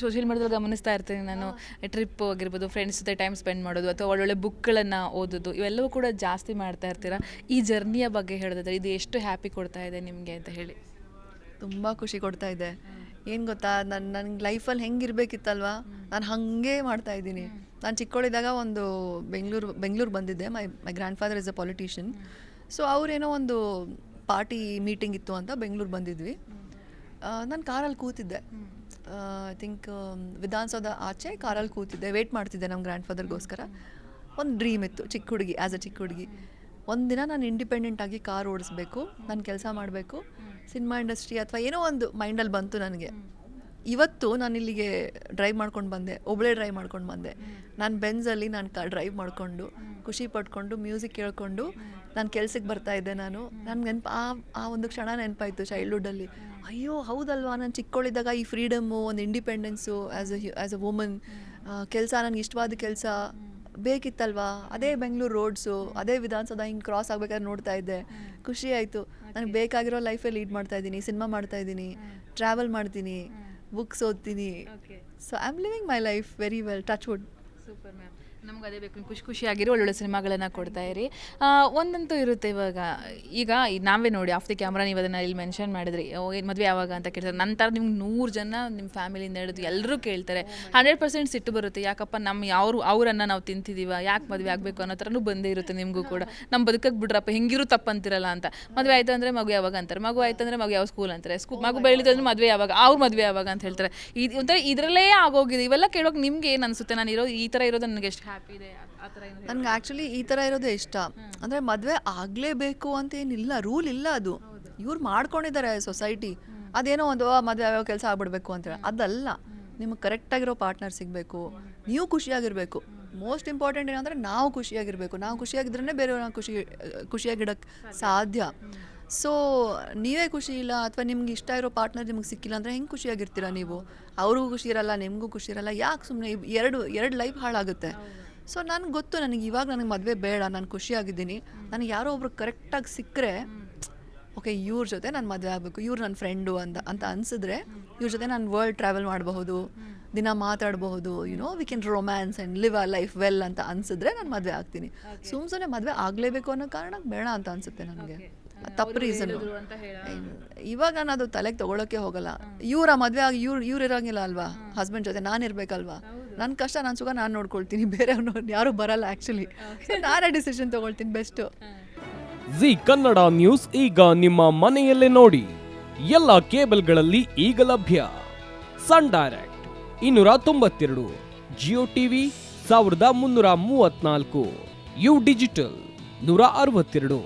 Social ಮೀಡಿಯಾದಲ್ಲಿ ಗಮನಿಸ್ತಾ ಇರ್ತೀನಿ ನಾನು. ಟ್ರಿಪ್ ಆಗಿರ್ಬೋದು ಫ್ರೆಂಡ್ಸ್ ಜೊತೆ ಟೈಮ್ ಸ್ಪೆಂಡ್ ಮಾಡೋದು ಅಥವಾ ಒಳ್ಳೊಳ್ಳೆ ಬುಕ್ಗಳನ್ನು ಓದೋದು ಇವೆಲ್ಲವೂ ಕೂಡ ಜಾಸ್ತಿ ಮಾಡ್ತಾ ಇರ್ತೀರಾ? ಈ ಜರ್ನಿಯ ಬಗ್ಗೆ ಹೇಳೋದಾದ್ರೆ ಇದು ಎಷ್ಟು ಹ್ಯಾಪಿ ಕೊಡ್ತಾ ಇದೆ ನಿಮಗೆ ಅಂತ ಹೇಳಿ. ತುಂಬ ಖುಷಿ ಕೊಡ್ತಾ ಇದೆ. ಏನು ಗೊತ್ತಾ ನಾನು ನನಗೆ ಲೈಫಲ್ಲಿ ಹೆಂಗಿರ್ಬೇಕಿತ್ತಲ್ವಾ ನಾನು ಹಾಗೆ ಮಾಡ್ತಾ ಇದ್ದೀನಿ. ನಾನು ಚಿಕ್ಕವಳಿದ್ದಾಗ ಒಂದು ಬೆಂಗಳೂರು ಬೆಂಗಳೂರು ಬಂದಿದ್ದೆ. My my grandfather is a politician so ಅವರೇನೋ ಒಂದು ಪಾರ್ಟಿ ಮೀಟಿಂಗ್ ಇತ್ತು ಅಂತ ಬೆಂಗಳೂರು ಬಂದಿದ್ವಿ. ನಾನು ಕಾರಲ್ಲಿ ಕೂತಿದ್ದೆ. ಐ ಥಿಂಕ್ ವಿಧಾನಸೌಧ ಆಚೆ ಕಾರಲ್ಲಿ ಕೂತಿದ್ದೆ ವೇಟ್ ಮಾಡ್ತಿದ್ದೆ ನಮ್ಮ ಗ್ರ್ಯಾಂಡ್ ಫಾದರ್ಗೋಸ್ಕರ ಒಂದು ಡ್ರೀಮ್ ಇತ್ತು, ಚಿಕ್ಕ ಹುಡುಗಿ ಆ್ಯಸ್ ಅ ಚಿಕ್ಕ ಹುಡುಗಿ. ಒಂದಿನ ನಾನು ಇಂಡಿಪೆಂಡೆಂಟ್ ಆಗಿ ಕಾರ್ ಓಡಿಸ್ಬೇಕು, ನಾನು ಕೆಲಸ ಮಾಡಬೇಕು, ಸಿನಿಮಾ ಇಂಡಸ್ಟ್ರಿ ಅಥವಾ ಏನೋ ಒಂದು ಮೈಂಡಲ್ಲಿ ಬಂತು ನನಗೆ. ಇವತ್ತು ನಾನು ಇಲ್ಲಿಗೆ ಡ್ರೈವ್ ಮಾಡ್ಕೊಂಡು ಬಂದೆ. ಒಬ್ಬಳೇ ಡ್ರೈವ್ ಮಾಡ್ಕೊಂಡು ಬಂದೆ. ನಾನು ಬೆಂಜಲ್ಲಿ ನಾನು ಕ ಡ್ರೈವ್ ಮಾಡಿಕೊಂಡು ಖುಷಿ ಪಡ್ಕೊಂಡು ಮ್ಯೂಸಿಕ್ ಕೇಳಿಕೊಂಡು ನಾನು ಕೆಲ್ಸಕ್ಕೆ ಬರ್ತಾ ಇದ್ದೆ ನಾನು. ನನ್ನ ನೆನಪು ಆ ಆ ಒಂದು ಕ್ಷಣ ನೆನಪಾಯಿತು ಚೈಲ್ಡ್ಹುಡ್ಡಲ್ಲಿ ಅಯ್ಯೋ ಹೌದಲ್ವಾ? ನಾನು ಚಿಕ್ಕವಳಿದ್ದಾಗ ಈ ಫ್ರೀಡಮ್ಮು ಒಂದು independence as a as a woman ಕೆಲಸ ನನಗೆ ಇಷ್ಟವಾದ ಕೆಲಸ ಬೇಕಿತ್ತಲ್ವಾ? ಅದೇ ಬೆಂಗಳೂರು ರೋಡ್ಸು ಅದೇ ವಿಧಾನಸೌಧ ಹಿಂಗೆ ಕ್ರಾಸ್ ಆಗಬೇಕಾದ್ರೆ ನೋಡ್ತಾ ಇದ್ದೆ. ಖುಷಿ ಆಯಿತು. ನನಗೆ ಬೇಕಾಗಿರೋ ಲೈಫೇ ಲೀಡ್ ಮಾಡ್ತಾ ಇದ್ದೀನಿ ಸಿನಿಮಾ ಮಾಡ್ತಾ ಇದ್ದೀನಿ ಟ್ರಾವೆಲ್ ಮಾಡ್ತೀನಿ. ಬುಕ್ಸ್ ಓದ್ತೀನಿ so I am living my life very well touch wood super ma'am ನಮ್ಗೆ ಅದೇ ಬೇಕು ಖುಷಿ ಖುಷಿಯಾಗಿರೋ, ಒಳ್ಳೊಳ್ಳೆ ಸಿನಿಮಾಗಳನ್ನು ಕೊಡ್ತಾ ಇರಿ. ಒಂದಂತೂ ಇರುತ್ತೆ ಇವಾಗ. ಈಗ ನಾವೇ ನೋಡಿ ಆಫ್ ದಿ ಕ್ಯಾಮ್ರಾ ನೀವು ಅದನ್ನು ಇಲ್ಲಿ ಮೆನ್ಷನ್ ಮಾಡಿದ್ರಿ. ಏನು ಮದುವೆ ಯಾವಾಗ ಅಂತ ಕೇಳ್ತಾರೆ. ನಂತರ ನಿಮ್ಗೆ ನೂರು ಜನ ನಿಮ್ಮ ಫ್ಯಾಮಿಲಿಯಿಂದ ಹಿಡಿದು ಎಲ್ಲರೂ ಕೇಳ್ತಾರೆ. ಹಂಡ್ರೆಡ್ ಪರ್ಸೆಂಟ್ ಸಿಟ್ಟು ಬರುತ್ತೆ. ಯಾಕಪ್ಪ ನಮ್ಮ ಯಾರು ಅವರನ್ನು ನಾವು ತಿಂತಿದ್ದೀವ ಯಾಕೆ ಮದುವೆ ಆಗಬೇಕು ಅನ್ನೋ ಥರನೂ ಬಂದೇ ಇರುತ್ತೆ ನಿಮಗೂ ಕೂಡ. ನಮ್ಮ ಬದುಕಕ್ಕೆ ಬಿಡ್ರಪ್ಪ, ಹೆಂಗಿರು ತಪ್ಪಂತಿರಲ್ಲ ಅಂತ. ಮದುವೆ ಆಯಿತು ಅಂದರೆ ಮಗು ಯಾವಾಗ ಅಂತಾರೆ? ಮಗು ಆಯ್ತು ಅಂದರೆ ಮಗು ಯಾವ ಸ್ಕೂಲ್ ಅಂತಾರೆ? ಸ್ಕೂಲ್ ಮಗು ಬೆಳೀತು ಅಂದ್ರೆ ಮದುವೆ ಯಾವಾಗ? ಅವ್ರ ಮದುವೆ ಯಾವಾಗ ಅಂತ ಹೇಳ್ತಾರೆ. ಇದು ಒಂಥರ ಇದರಲ್ಲೇ ಆಗೋಗಿದೆ. ಇವೆಲ್ಲ ಕೇಳೋಕೆ ನಿಮ್ಗೆ ಏನು ಅನಿಸುತ್ತೆ? ನಾನು ಇರೋ ಈ ಥರ ಇರೋದು ನನಗೆ ಎಷ್ಟು ಹ್ಯಾಪಿ ಇದೆ ಆ- ಆ ಥರ ಏನು ನನಗೆ ಆ್ಯಕ್ಚುಲಿ ಈ ಥರ ಇರೋದೇ ಇಷ್ಟ. ಅಂದರೆ ಮದುವೆ ಆಗಲೇಬೇಕು ಅಂತ ಏನಿಲ್ಲ ರೂಲ್ ಇಲ್ಲ ಅದು. ಇವ್ರು ಮಾಡ್ಕೊಂಡಿದ್ದಾರೆ ಸೊಸೈಟಿ ಅದೇನೋ ಒಂದು ಮದುವೆ ಯಾವ ಕೆಲಸ ಆಗ್ಬಿಡ್ಬೇಕು ಅಂತೇಳಿ ಅದಲ್ಲ. ನಿಮಗೆ ಕರೆಕ್ಟಾಗಿರೋ ಪಾರ್ಟ್ನರ್ ಸಿಗಬೇಕು. ನೀವು ಖುಷಿಯಾಗಿರಬೇಕು. ಮೋಸ್ಟ್ ಇಂಪಾರ್ಟೆಂಟ್ ಏನಂದರೆ ನಾವು ಖುಷಿಯಾಗಿರಬೇಕು. ನಾವು ಖುಷಿಯಾಗಿದ್ರೇ ಬೇರೆಯವ್ರನ್ನ ಖುಷಿ ಖುಷಿಯಾಗಿಡಕ್ಕೆ ಸಾಧ್ಯ. ಸೊ ನೀವೇ ಖುಷಿ ಇಲ್ಲ ಅಥವಾ ನಿಮ್ಗೆ ಇಷ್ಟ ಇರೋ ಪಾರ್ಟ್ನರ್ ನಿಮ್ಗೆ ಸಿಕ್ಕಿಲ್ಲ ಅಂದರೆ ಹೆಂಗೆ ಖುಷಿಯಾಗಿರ್ತೀರಾ ನೀವು? ಅವ್ರಿಗೂ ಖುಷಿ ಇರಲ್ಲ ನಿಮಗೂ ಖುಷಿ ಇರಲ್ಲ. ಯಾಕೆ ಸುಮ್ಮನೆ ಎರಡು ಎರಡು ಲೈಫ್ ಹಾಳಾಗುತ್ತೆ. ಸೊ ನನಗೆ ಗೊತ್ತು ನನಗೆ ಇವಾಗ ನನಗೆ ಮದುವೆ ಬೇಡ ನಾನು ಖುಷಿಯಾಗಿದ್ದೀನಿ. ನನಗೆ ಯಾರೋ ಒಬ್ರು ಕರೆಕ್ಟಾಗಿ ಸಿಕ್ಕರೆ ಓಕೆ ಇವ್ರ ಜೊತೆ ನಾನು ಮದುವೆ ಆಗಬೇಕು ಇವ್ರು ನನ್ನ ಫ್ರೆಂಡು ಅಂತ ಅಂತ ಅನಿಸಿದ್ರೆ ಇವ್ರ ಜೊತೆ ನಾನು ವರ್ಲ್ಡ್ ಟ್ರಾವೆಲ್ ಮಾಡಬಹುದು ದಿನ ಮಾತಾಡಬಹುದು you know we can romance and live a life well ಅಂತ ಅನಿಸಿದ್ರೆ ನಾನು ಮದುವೆ ಆಗ್ತೀನಿ. ಸುಮ್ ಸುಮ್ಮನೆ ಮದುವೆ ಆಗಲೇಬೇಕು ಅನ್ನೋ ಕಾರಣಕ್ಕೆ ಬೇಡ ಅಂತ ಅನಿಸುತ್ತೆ ನನಗೆ. ತಪ್ಪು ರೀಸನ್ ಇವಾಗ ನಾನು ಅದು ತಲೆಗೆ ತೊಗೊಳಕ್ಕೆ ಹೋಗಲ್ಲ. ಇವ್ರ ಮದುವೆ ಆಗಿ ಇವ್ರು ಇವ್ರು ಇರೋಂಗಿಲ್ಲ ಅಲ್ವಾ? ಹಸ್ಬೆಂಡ್ ಜೊತೆ ನಾನು ಇರ್ಬೇಕಲ್ವಾ? ನನ್ನ ಕಷ್ಟ ನನ್ನ ಸುಖ ನಾನು ನೋಡ್ಕೊಳ್ತೀನಿ. ಬೇರೆಯವ್ರು ಯಾರು ಬರಲ್ಲ ಆ್ಯಕ್ಚುಲಿ ನಾನೇ ಡಿಸಿಷನ್ ತಗೊಳ್ತೀನಿ ಬೆಸ್ಟ್ ಜಿ ಕನ್ನಡ ನ್ಯೂಸ್ ಈಗ ನಿಮ್ಮ ಮನೆಯಲ್ಲೇ ನೋಡಿ. ಎಲ್ಲ ಕೇಬಲ್ಗಳಲ್ಲಿ ಈಗ ಲಭ್ಯ. ಸನ್ ಡೈರೆಕ್ಟ್ ಇನ್ನೂರ ತೊಂಬತ್ತೆರಡು ಜಿಯೋ ಟಿವಿ ಸಾವಿರದ ಮುನ್ನೂರ ಮೂವತ್ನಾಲ್ಕು ಯು ಡಿಜಿಟಲ್ ನೂರ ಅರವತ್ತೆರಡು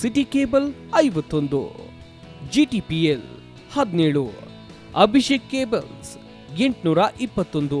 ಸಿಟಿ ಕೇಬಲ್ ಐವತ್ತೊಂದು ಜಿ ಟಿ ಪಿ ಎಲ್ ಹದಿನೇಳು ಅಭಿಷೇಕ್ ಕೇಬಲ್ಸ್ ಎಂಟುನೂರ ಇಪ್ಪತ್ತೊಂದು.